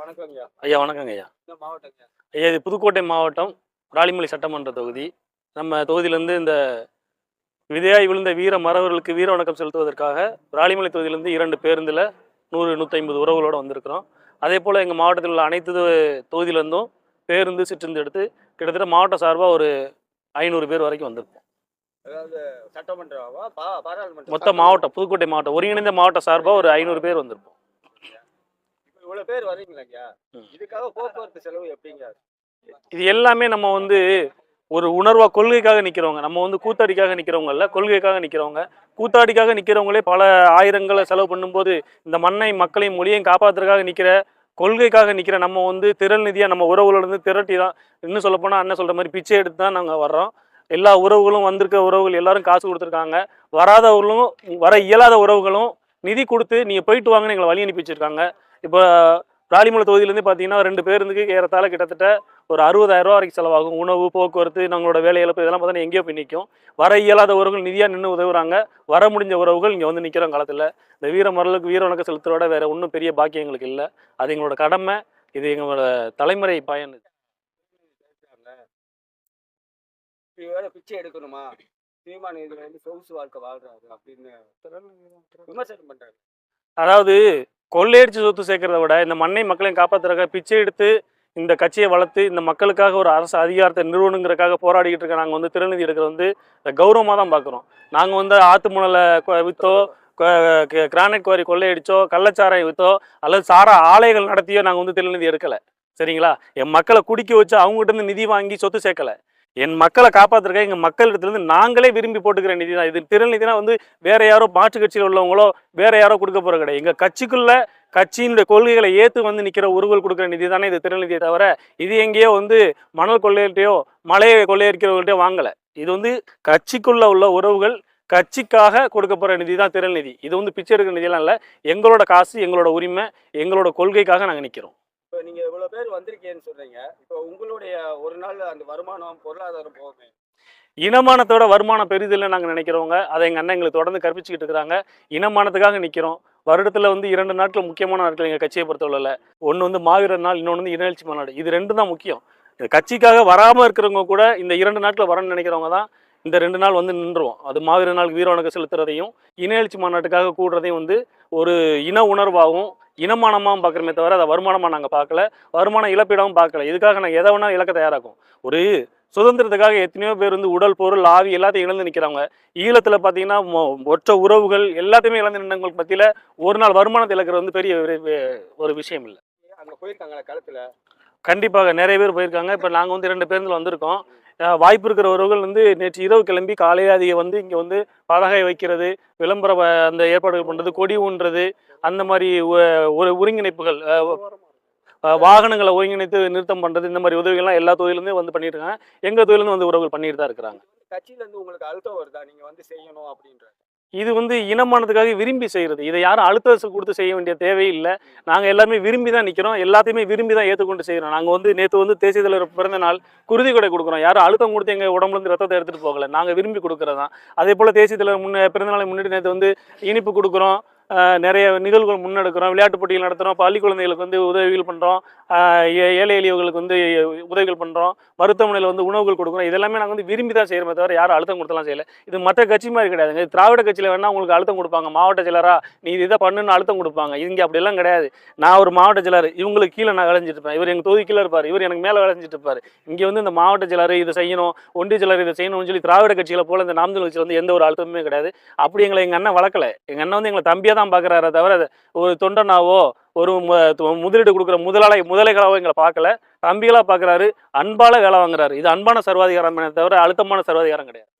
வணக்கம் ஐயா வணக்கங்க ஐயா மாவட்டங்க ஐயா இது புதுக்கோட்டை மாவட்டம் ராலிமலை சட்டமன்ற தொகுதி. நம்ம தொகுதியிலேருந்து இந்த விதையாய் விழுந்த வீர மறவர்களுக்கு வீர வணக்கம் செலுத்துவதற்காக ராலிமலை தொகுதியிலேருந்து இரண்டு பேருந்தில் நூறு நூற்றி ஐம்பது உறவுகளோடு வந்திருக்கிறோம். அதே போல் எங்கள் மாவட்டத்தில் உள்ள அனைத்து தொகுதியிலேருந்தும் பேருந்து சிற்றுந்து எடுத்து கிட்டத்தட்ட மாவட்ட சார்பாக ஒரு ஐநூறு பேர் வரைக்கும் பாராளுமன்ற மொத்த மாவட்டம் புதுக்கோட்டை மாவட்டம் ஒருங்கிணைந்த மாவட்ட சார்பாக ஒரு ஐநூறு பேர் வந்திருப்போம். இவ்வளவு பேர் வரீங்களா. இதுக்காக போக்குவரத்து செலவு எப்படிங்க? இது எல்லாமே நம்ம வந்து ஒரு உணர்வா கொள்கைக்காக நிக்கிறவங்க. நம்ம வந்து கூத்தாடிக்காக நிக்கிறவங்க இல்ல கொள்கைக்காக நிக்கிறவங்க. கூத்தாடிக்காக நிக்கிறவங்களே பல ஆயிரங்களை செலவு பண்ணும்போது இந்த மண்ணை மக்களையும் மொழியையும் காப்பாத்துறதுக்காக நிக்கிற கொள்கைக்காக நிக்கிற நம்ம வந்து திரள் நிதியா நம்ம உறவுகளோட இருந்து திரட்டி தான் இன்னும் சொல்ல போனா அண்ணன் சொல்ற மாதிரி பிச்சை எடுத்து தான் நாங்க வர்றோம். எல்லா உறவுகளும் வந்திருக்க உறவுகள் எல்லாரும் காசு கொடுத்துருக்காங்க. வராதவர்களும் வர இயலாத உறவுகளும் நிதி கொடுத்து நீங்க போயிட்டு வாங்கன்னு எங்களை வழி அனுப்பி வச்சிருக்காங்க இப்போ ராலிமலை தொகுதியிலேருந்து பார்த்தீங்கன்னா ரெண்டு பேருந்துக்கு ஏறத்தாழ கிட்டத்தட்ட ஒரு அறுபதாயிரம் ரூபா வரைக்கும் செலவாகும். உணவு போக்குவரத்து நம்மளோட வேலை இழப்பு இதெல்லாம் பார்த்தீங்கன்னா எங்கேயோ போய் நிற்கும் வர இயலாத உறவுகள் நிதியாக நின்று உதவுறாங்க. வர முடிஞ்ச உறவுகள் இங்கே வந்து நிற்கிறோம் காலத்தில். இந்த வீர மரலுக்கு வீர வணக்கம் செலுத்துறதோட வேற ஒன்றும் பெரிய பாக்கியம் எங்களுக்கு இல்லை. அது எங்களோட கடமை. இது எங்களோட தலைமுறை பயன். பிச்சை எடுக்கணுமா? சீமான் இதுல வந்து சொகுசு வாழ்க்கை வாழ்றாரு அப்படின்னு விமர்சனம் பண்றாரு. அதாவது கொள்ளையடிச்சு சொத்து சேர்க்கறத விட இந்த மண்ணை மக்களையும் காப்பாத்துறதுக்காக பிச்சை எடுத்து இந்த கட்சியை வளர்த்து இந்த மக்களுக்காக ஒரு அரசு அதிகாரத்தை நிறுவனங்கிறக்காக போராடிக்கிட்டு இருக்க நாங்கள் வந்து திருநிதி எடுக்கிற வந்து கௌரவமாக தான் பார்க்குறோம். நாங்கள் வந்து ஆத்து முனலை வித்தோ க- கிரானைட் குவாரி கொள்ளையடிச்சோ கள்ளச்சாராயம் வித்தோ அல்லது சாரா ஆலைகள் நடத்தியோ நாங்கள் வந்து திருநிதி எடுக்கலை. சரிங்களா? என் மக்களை குடிக்க வச்சு அவங்ககிட்ட இருந்து நிதி வாங்கி சொத்து சேர்க்கலை. என் மக்களை காப்பாத்துறதுக்காக எங்கள் மக்களிடத்துலேருந்து நாங்களே விரும்பி போட்டுக்கிற நிதி தான். இது திருநிதினா வந்து வேறு யாரோ மாற்று கட்சியில் உள்ளவங்களோ வேறு யாரோ கொடுக்க போகிற கிடையாது. எங்கள் கட்சிக்குள்ளே கட்சியினுடைய கொள்கைகளை ஏற்று வந்து நிற்கிற உருவல் கொடுக்குற நிதி தானே இது திருநிதியை தவிர இது எங்கேயோ வந்து மணல் கொள்ளையிட்டையோ மலையை கொள்ளையடிக்கிறவங்கள்ட்டயோ வாங்கலை. இது வந்து கட்சிக்குள்ளே உள்ள உறவுகள் கட்சிக்காக கொடுக்க போகிற நிதி தான் திறன்நிதி இது வந்து பிச்சை எடுக்கிற நிதியெல்லாம் இல்லை. எங்களோட காசு எங்களோட உரிமை எங்களோட கொள்கைக்காக நாங்கள் நிற்கிறோம் இப்போ நீங்கள் இவ்வளோ பேர் வந்திருக்கீங்கன்னு சொல்கிறீங்க இப்போ உங்களுடைய ஒரு நாள் அந்த வருமானம் பொருளாதாரம் போகுமே. இனமானத்தோட வருமானம் பெரிதில்லை நாங்கள் நினைக்கிறவங்க அதை எங்கள் அண்ணன் எங்களுக்கு தொடர்ந்து கற்பிச்சுக்கிட்டு இருக்கிறாங்க. இனமானத்துக்காக நிற்கிறோம் வருடத்தில் வந்து இரண்டு நாட்கள் முக்கியமான நாட்கள் எங்கள் கட்சியை பொறுத்தவரையில். ஒன்று வந்து மாவீரர் நாள் இன்னொன்று வந்து இனநிகழ்ச்சி மாநாடு. இது ரெண்டு தான் முக்கியம். இந்த கட்சிக்காக வராமல் இருக்கிறவங்க கூட இந்த இரண்டு நாட்கள் வரணும்னு நினைக்கிறவங்க தான் இந்த ரெண்டு நாள் வந்து நின்றுவோம். அது மாவீரர் நாள் வீர வணக்கம் செலுத்துறதையும் இனநிகழ்ச்சி மாநாட்டுக்காக கூடுறதையும் வந்து ஒரு இன உணர்வாகவும் இனமானமாகவும் பார்க்குறமே தவிர அதை வருமானமாக நாங்கள் பார்க்கல. வருமான இழப்பீடாகவும் பார்க்கல. இதுக்காக நாங்கள் எதை வேணாலும் இழக்க தயாராகும் ஒரு சுதந்திரத்துக்காக எத்தனையோ பேர் வந்து உடல் பொருள் ஆவி எல்லாத்தையும் இழந்து நிற்கிறாங்க ஈழத்தில் பார்த்தீங்கன்னா ஒற்ற உறவுகள் எல்லாத்தையுமே இழந்து நின்றவங்களுக்கு மத்தியில் ஒரு நாள் வருமானத்தை இழக்கிறது வந்து பெரிய ஒரு- விஷயம் இல்லை. அங்க போயிருக்காங்களா களத்துல? கண்டிப்பாக நிறைய பேர் போயிருக்காங்க. இப்போ நாங்கள் வந்து ரெண்டு பேருந்தில் வந்திருக்கோம். வாய்ப்பு இருக்கிற வந்து நேற்று இரவு கிளம்பி காலையில அதிக வந்து இங்கே வந்து பலகை வைக்கிறது விளம்பர அந்த ஏற்பாடுகள் பண்ணுறது கொடி ஊன்றது அந்த மாதிரி ஒரு ஒருங்கிணைப்புகள் வாகனங்களை ஒருங்கிணைத்து நிறுத்தம் பண்ணுறது இந்த மாதிரி உதவிகள்லாம் எல்லா தொழிலுமே வந்து பண்ணிட்டு இருக்காங்க எங்கள் தொழிலேருந்து வந்து உறவுகள் பண்ணிட்டு தான் இருக்கிறாங்க. கட்சியிலேருந்து உங்களுக்கு அழுத்தம் வருதா? நீங்க வந்து செய்யணும் அப்படின்ற இது வந்து இனமானதுக்காக விரும்பி செய்கிறது இதை யாரும் அழுத்த கொடுத்து செய்ய வேண்டிய தேவையில்லை. நாங்கள் எல்லாருமே விரும்பி தான் நிற்கிறோம் எல்லாத்தையுமே விரும்பி தான் ஏற்றுக்கொண்டு செய்கிறோம் நாங்கள் வந்து நேற்று வந்து தேசிய தலைவர் பிறந்த நாள் குருதி கொடை கொடுக்குறோம். யாரும் அழுத்தம் கொடுத்து எங்கள் உடம்புலேருந்து ரத்தத்தை எடுத்துகிட்டு போகல. நாங்கள் விரும்பி கொடுக்குறது தான் அதே போல் தேசிய தலைவர் முன்னே பிறந்த நாளை முன்னாடி நேற்று வந்து இனிப்பு கொடுக்குறோம். நிறைய நிகழ்வுகள் முன்னெடுக்கிறோம் விளையாட்டு போட்டிகள் நடத்துகிறோம் பள்ளி குழந்தைகளுக்கு வந்து உதவிகள் பண்ணுறோம் ஏழை எளியவர்களுக்கு வந்து உதவிகள் பண்ணுறோம் மருத்துவமனையில் வந்து உணவுகள் கொடுக்குறோம். இதெல்லாமே நாங்கள் வந்து விரும்பி தான் செய்கிறோமே தவிர யாரும் அழுத்தம் கொடுத்தலாம் செய்யலை. இது மற்ற கட்சி மாதிரி கிடையாதுங்க திராவிட கட்சியில் வேணால் உங்களுக்கு அழுத்தம் கொடுப்பாங்க. மாவட்ட செயலரா நீ இதை பண்ணுன்னு அழுத்தம் கொடுப்பாங்க. இங்கே அப்படியெல்லாம் கிடையாது. நான் ஒரு மாவட்ட செயலர் இவங்களுக்கு கீழே நான் விளைஞ்சிட்டு இருப்பேன். இவர் எங்கள் தொகுதி கீழே இருப்பார். இவர் எனக்கு மேலே விளைஞ்சிட்டு இருப்பார். இங்கே வந்து இந்த மாவட்ட செயலர் இதை செய்யணும் ஒன்றிய செயலர் இதை செய்யணும்னு சொல்லி திராவிட கட்சியில் போல இந்த நாமதல் கட்சியில் வந்து எந்த ஒரு அழுத்தமுமே கிடையாது. அப்படி எங்களை எங்கள் அண்ணன் வளர்க்கல. எங்கள் அண்ணன் வந்து எங்களை தம்பியாக தான் பார்க்குறாரு தவிர ஒரு தொண்டனாவோ ஒரு முதலீடு கொடுக்குற முதலாளி முதலைகளாவோ எங்களை பார்க்கல. தம்பிகளாக பார்க்குறாரு அன்பால வேலை வாங்குறாரு. இது அன்பான சர்வாதிகாரம் தவிர அழுத்தமான சர்வாதிகாரம் கிடையாது.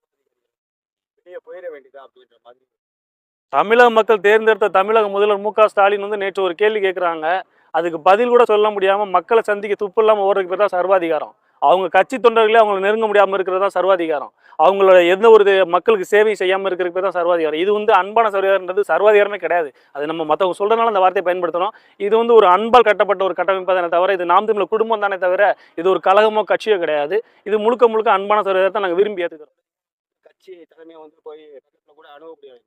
தமிழக மக்கள் தேர்ந்தெடுத்த தமிழக முதல்வர் மு க ஸ்டாலின் வந்து நேற்று ஒரு கேள்வி கேட்குறாங்க. அதுக்கு பதில் கூட சொல்ல முடியாமல் மக்களை சந்திக்க துப்பு இல்லாமல் ஓடுறதுக்கு பேர் தான் சர்வாதிகாரம். அவங்க கட்சி தொண்டர்களே அவங்களை நெருங்க முடியாமல் இருக்கிறது தான் சர்வாதிகாரம். அவங்களோட எந்த ஒரு மக்களுக்கு சேவை செய்யாமல் இருக்கிறதுக்கு பேர் தான் சர்வாதிகாரம். இது வந்து அன்பான சர்வாதிகாரன்றது சர்வாதிகாரமே கிடையாது. அது நம்ம மற்றவங்க சொல்றதுனால அந்த வார்த்தையை பயன்படுத்துறோம். இது வந்து ஒரு அன்பால் கட்டப்பட்ட ஒரு கட்டமைப்பு தானே தவிர இது நாம் தமிழ் குடும்பம் தானே தவிர இது ஒரு கழகமோ கட்சியோ கிடையாது. இது முழுக்க முழுக்க அன்பான சர்வாதிகாரத்தை நாங்கள் விரும்பி ஏற்றுக்கிறோம் கட்சி தலைமையை வந்து போய் கூட அணுக முடியாது.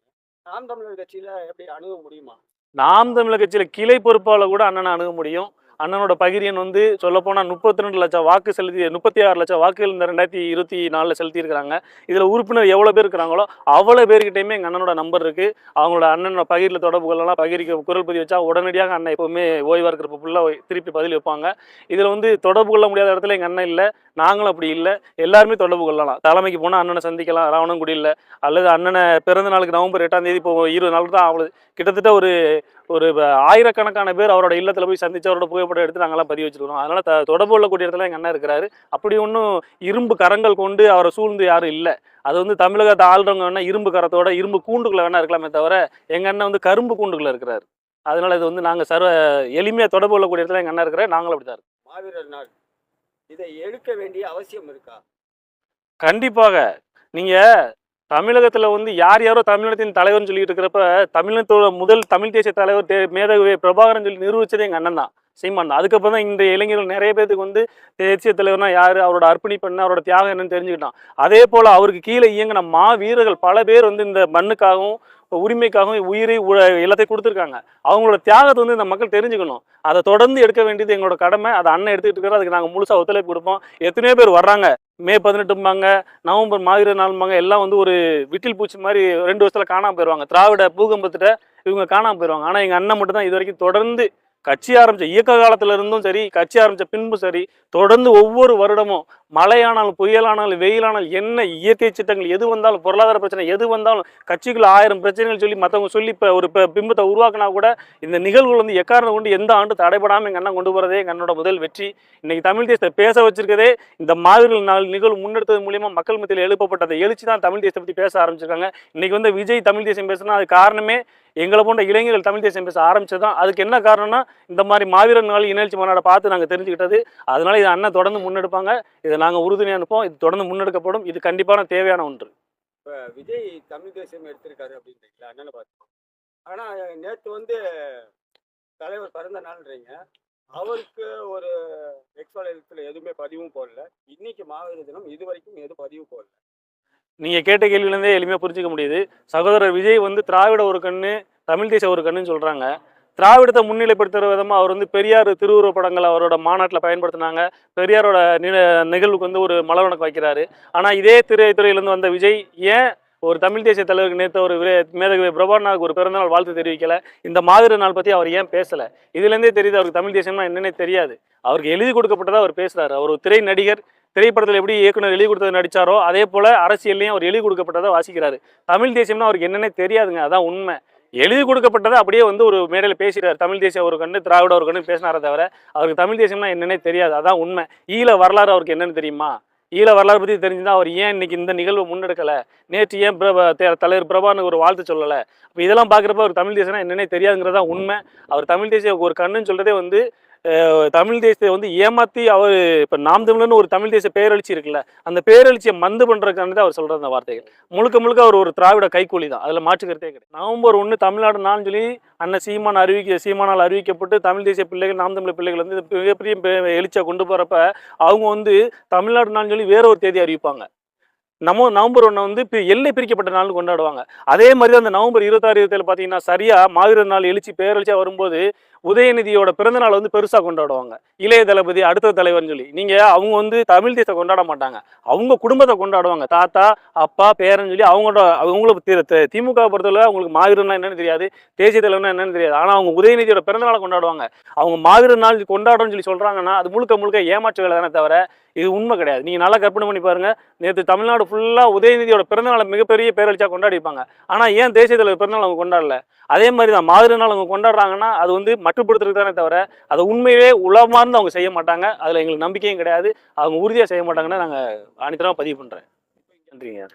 நாம் தமிழர் கட்சியில எப்படி அணுக முடியுமா? நாம் தமிழர் கட்சியில் கிளை பொறுப்பாளர் கூட அண்ணனை அணுக முடியும். அண்ணனோட பகிரியன் வந்து சொல்லப்போனால் முப்பத்தி ரெண்டு லட்சம் வாக்கு செலுத்தி முப்பத்தி ஆறு லட்சம் வாக்குகள் இந்த ரெண்டாயிரத்தி இருபத்தி நாலில் செலுத்தியிருக்கிறாங்க. இதில் உறுப்பினர் எவ்வளோ பேர் இருக்கிறாங்களோ அவ்வளோ பேர்கிட்டையுமே எங்கள் அண்ணனோட நம்பர் இருக்குது அவங்களோட அண்ணனோட பகிரில் தொடர்புகளெல்லாம் கொள்ளலாம். பகிரிக்க குரல் பதிவு வச்சா உடனடியாக அண்ணன் எப்போவுமே ஓய்வாக இருக்கிறப்ப ஃபுல்லாக திருப்பி பதில் வைப்பாங்க. இதில் வந்து தொடர்பு கொள்ள முடியாத இடத்துல எங்கள் அண்ணன் இல்லை நாங்களும் அப்படி இல்லை. எல்லாருமே தொடர்பு கொள்ளலாம். தலைமைக்கு போனால் அண்ணனை சந்திக்கலாம். ராவணங்குடி இல்லை அல்லது அண்ணனை பிறந்த நாளுக்கு நவம்பர் எட்டாம் தேதி இப்போ இருபது நாள் தான் ஆகுது கிட்டத்தட்ட ஒரு ஒரு ஆயிரக்கணக்கான பேர் அவரோட இல்லத்தில் போய் சந்திச்சு அவரோட புகைப்படம் எடுத்து நாங்களாம் பதிவு வச்சிருக்கோம். அதனால த தொடர்பு கொள்ளக்கூடிய இடத்துல எங்கள் அண்ணன் இருக்கிறாரு. அப்படி ஒன்றும் இரும்பு கரங்கள் கொண்டு அவரை சூழ்ந்து யாரும் இல்லை. அது வந்து தமிழகத்தை ஆள்றவங்க வேணா இரும்பு கரத்தோட இரும்பு கூண்டுக்குள்ள வேணா இருக்கலாமே தவிர எங்கள் அண்ணன் வந்து கரும்பு கூண்டுக்குள்ள இருக்கிறாரு. அதனால இது வந்து நாங்கள் சர்வ எளிமையாக தொடர்பு கொள்ளக்கூடிய இடத்துல எங்கள் அண்ணன் இருக்கிறார். நாங்களும் அப்படி தான் இருக்கோம். மாவீரர் நாள். இதை எடுக்க வேண்டிய அவசியம் இருக்கா? கண்டிப்பாக. நீங்கள் தமிழகத்தில் வந்து யார் யாரோ தமிழகத்தின் தலைவர்னு சொல்லிட்டு இருக்கிறப்ப தமிழகத்தோட முதல் தமிழ் தேசிய தலைவர் தே மேதகவே பிரபாகரன் சொல்லி நிரூபிச்சதே எங்கள் அண்ணன் தான் சீமான் தான். அதுக்கப்புறம் தான் இந்த இளைஞர்கள் நிறைய பேருக்கு வந்து தேசிய தலைவர்னா யார் அவரோட அர்ப்பணிப்பு என்ன அவரோட தியாகம் என்னன்னு தெரிஞ்சுக்கிட்டான். அதே போல் அவருக்கு கீழே இயங்கின மா வீரர்கள் பல பேர் வந்து இந்த மண்ணுக்காகவும் உரிமைக்காகவும் உயிரை எல்லாத்தையும் கொடுத்துருக்காங்க. அவங்களோட தியாகத்தை வந்து இந்த மக்கள் தெரிஞ்சுக்கணும். அதை தொடர்ந்து எடுக்க வேண்டியது எங்களோட கடமை. அதை அண்ணன் எடுத்துக்கிட்டு இருக்கிறோம் அதுக்கு நாங்கள் முழுசாக ஒத்துழைப்பு கொடுப்போம். எத்தனையோ பேர் வர்றாங்க. மே பதினெட்டும்பாங்க நவம்பர் மாதிரி நாள்பாங்க எல்லாம் வந்து ஒரு விட்டில் பூச்சி மாதிரி ரெண்டு வருஷத்தில் காணாமல் போயிடுவாங்க திராவிட பூகம்பத்திட்ட இவங்க காணாமல் போயிடுவாங்க ஆனால் எங்கள் அண்ணன் மட்டும் தான் இது வரைக்கும் தொடர்ந்து கட்சி ஆரம்பித்த இயக்க காலத்துல இருந்தும் சரி கட்சி ஆரம்பித்த பின்பும் சரி தொடர்ந்து ஒவ்வொரு வருடமும் மழையானாலும் புயலானாலும் வெயிலானாலும் என்ன இயற்கை சட்டங்கள் எது வந்தாலும் பொருளாதார பிரச்சனை எது வந்தாலும் கட்சிக்குள்ள ஆயிரம் பிரச்சனைகள் சொல்லி மற்றவங்க சொல்லி இப்போ ஒரு பிம்பத்தை உருவாக்கினா கூட இந்த நிகழ்வுகள் வந்து எக்காரணம் கொண்டு எந்த ஆண்டு தடைபடாமல் எங்கள் அண்ணன் கொண்டு போகிறதே எங்கள் அண்ணோட முதல் வெற்றி. இன்னைக்கு தமிழ் தேசத்தை பேச வச்சிருக்கதே இந்த மாதிரி நாள் நிகழ்வு முன்னெடுத்தது மூலியமாக மக்கள் மத்தியில் எழுப்பப்பட்ட அந்த எழுச்சி தான் தமிழ் தேசத்தை பற்றி பேச ஆரம்பிச்சிருக்காங்க. இன்னைக்கு வந்து விஜய் தமிழ் தேசம் பேசுனா அது காரணமே எங்களை போன்ற இளைஞர்கள் தமிழ் தேசம் பேச ஆரம்பிச்சது தான் அதுக்கு என்ன காரணம்னா இந்த மாதிரி மாவீரர் நாள் இணையச்சி மாநாடை பார்த்து நாங்கள் தெரிஞ்சுக்கிட்டது. அதனால இதை அண்ணன் தொடர்ந்து முன்னெடுப்பாங்க. இதை நாங்கள் உறுதுணையாக அனுப்போம் இது தொடர்ந்து முன்னெடுக்கப்படும். இது கண்டிப்பான தேவையான ஒன்று. இப்ப விஜய் தமிழ் தேசியம் எடுத்திருக்காரு அப்படின்றீங்களா? அண்ணனை பார்த்து ஆனா நேத்து வந்து தலைவர் பிறந்த நாள்ன்றீங்க. அவருக்கு ஒரு எக்ஸ்பாலயத்தில் எதுவுமே பதிவும் போடல. இன்னைக்கு மாவீரர் தினம் இது வரைக்கும் எதுவும் பதிவு போடல. நீங்க கேட்ட கேள்வியிலேருந்தே எளிமையாக புரிஞ்சுக்க முடியுது. சகோதரர் விஜய் வந்து திராவிட ஒரு கண்ணு தமிழ் தேச ஒரு கண்ணுன்னு சொல்றாங்க. திராவிடத்தை முன்னிலைப்படுத்துகிற விதமாக அவர் வந்து பெரியார் திருவுருவ படங்களை அவரோட மாநாட்டில் பயன்படுத்தினாங்க. பெரியாரோட நிகழ்வுக்கு வந்து ஒரு மலவணக்கம் வைக்கிறாரு. ஆனால் இதே திரைத்துறையிலேருந்து வந்த விஜய் ஏன் ஒரு தமிழ் தேசிய தலைவருக்கு நேற்று ஒரு மேதகவி மேதகு பிரபானாவுக்கு ஒரு பிறந்தநாள் வாழ்த்து தெரிவிக்கல. இந்த மாதிரி நாள் பற்றி அவர் ஏன் பேசலை? இதுலேருந்தே தெரியுது அவருக்கு தமிழ் தேசியம்னா என்னன்னே தெரியாது. அவருக்கு எழுதி கொடுக்கப்பட்டதாக அவர் பேசுகிறார் அவர் ஒரு திரை நடிகர் திரைப்படத்தில் எப்படி இயக்குனர் எழுதி கொடுத்தது நடித்தாரோ அதே போல் அரசியல்லையும் அவர் எழுதி கொடுக்கப்பட்டதை வாசிக்கிறாரு. தமிழ் தேசியம்னா அவருக்கு என்னென்னே தெரியாதுங்க. அதான் உண்மை. எழுதி கொடுக்கப்பட்டதை அப்படியே வந்து ஒரு மேடையில் பேசிட்டார். தமிழ் தேசிய ஒரு கண்ணு திராவிட ஒரு கண்ணு பேசினாரே தவிர அவருக்கு தமிழ் தேசியம்னா என்னன்னே தெரியாது. அதான் உண்மை. ஈழ வரலாறு அவருக்கு என்னன்னு தெரியுமா? ஈழ வரலாறு பற்றி தெரிஞ்சுதான் அவர் ஏன் இன்னைக்கு இந்த நிகழ்வு முன்னெடுக்கலை? நேற்று ஏன் பிரப தே- தலைவர் பிரபான்னு ஒரு வாழ்த்து சொல்லலை? இப்போ இதெல்லாம் பார்க்குறப்ப அவர் தமிழ் தேசம்னா என்னன்னே தெரியாதுங்கிறதா உண்மை. அவர் தமிழ் தேசிய ஒரு கண்ணுன்னு சொல்கிறதே வந்து தமிழ் தேசியத்தை வந்து ஏமாற்றி அவர் இப்போ நாம் தமிழர்னு ஒரு தமிழ் தேசிய பேரழிச்சி இருக்குல்ல அந்த பேரழிச்சியை மந்து பண்ணுறதுக்கானது அவர் சொல்கிற அந்த வார்த்தைகள். முழுக்க முழுக்க அவர் ஒரு திராவிட கைக்கூலி தான். அதில் மாற்றுக்கிறதே கிடையாது. நவம்பர் ஒன்று தமிழ்நாடு நான் சொல்லி அண்ணன் சீமான் அறிவிக்க சீமானால் அறிவிக்கப்பட்டு தமிழ் தேசிய பிள்ளைகள் நாம் தமிழ் பிள்ளைகள் வந்து மிகப்பெரிய எழுச்சியாக கொண்டு போகிறப்ப அவங்க வந்து தமிழ்நாடு நான் சொல்லி வேற ஒரு தேதி அறிவிப்பாங்க. நம்ம நவம்பர் ஒன்றை வந்து இப்போ எல்லை பிரிக்கப்பட்ட நாள்னு கொண்டாடுவாங்க. அதே மாதிரி அந்த நவம்பர் இருபத்தாறு இருபத்தேழு பார்த்தீங்கன்னா சரியாக மாவீரர் நாள் எழுச்சி பேரழிச்சியாக வரும்போது உதயநிதியோட பிறந்தநாள் வந்து பெருசாக கொண்டாடுவாங்க. இளைய தளபதி அடுத்த தலைவர்னு சொல்லி. நீங்கள் அவங்க வந்து தமிழ் தேசத்தை கொண்டாட மாட்டாங்க. அவங்க குடும்பத்தை கொண்டாடுவாங்க. தாத்தா அப்பா பேரன் சொல்லி அவங்களோட அவங்களுக்கு திமுக பொறுத்தவரை அவங்களுக்கு மாவீரர்னா என்னன்னு தெரியாது. தேசிய தலைவர்னா என்னன்னு தெரியாது. ஆனால் அவங்க உதயநிதியோட பிறந்தநாளை கொண்டாடுவாங்க. அவங்க மாவீரர் நாள் கொண்டாடுறோம்னு சொல்லி சொல்கிறாங்கன்னா அது முழுக்க முழுக்க ஏமாற்று வேலை தானே தவிர இது உண்மை கிடையாது. நீங்கள் நல்லா கற்பனை பண்ணி பாருங்க. நேற்று தமிழ்நாடு ஃபுல்லாக உதயநிதியோட பிறந்தநாளை மிகப்பெரிய பேரழிச்சா கொண்டாடிப்பாங்க ஆனால் ஏன் தேசிய தலைவர் பிறந்தநாள் அவங்க கொண்டாடல? அதே மாதிரி தான் மாதிரி நாள் அவங்க கொண்டாடுறாங்கன்னா அது வந்து கட்டுப்படுத்துறது தானே தவிர அதை உண்மையிலே உலமார்ந்து அவங்க செய்ய மாட்டாங்க. அதில் எங்களுக்கு நம்பிக்கையும் கிடையாது. அவங்க உறுதியாக செய்ய மாட்டாங்கன்னு நாங்கள் அனைத்தரமாக பதிவு பண்ணுறேன் நன்றிங்க.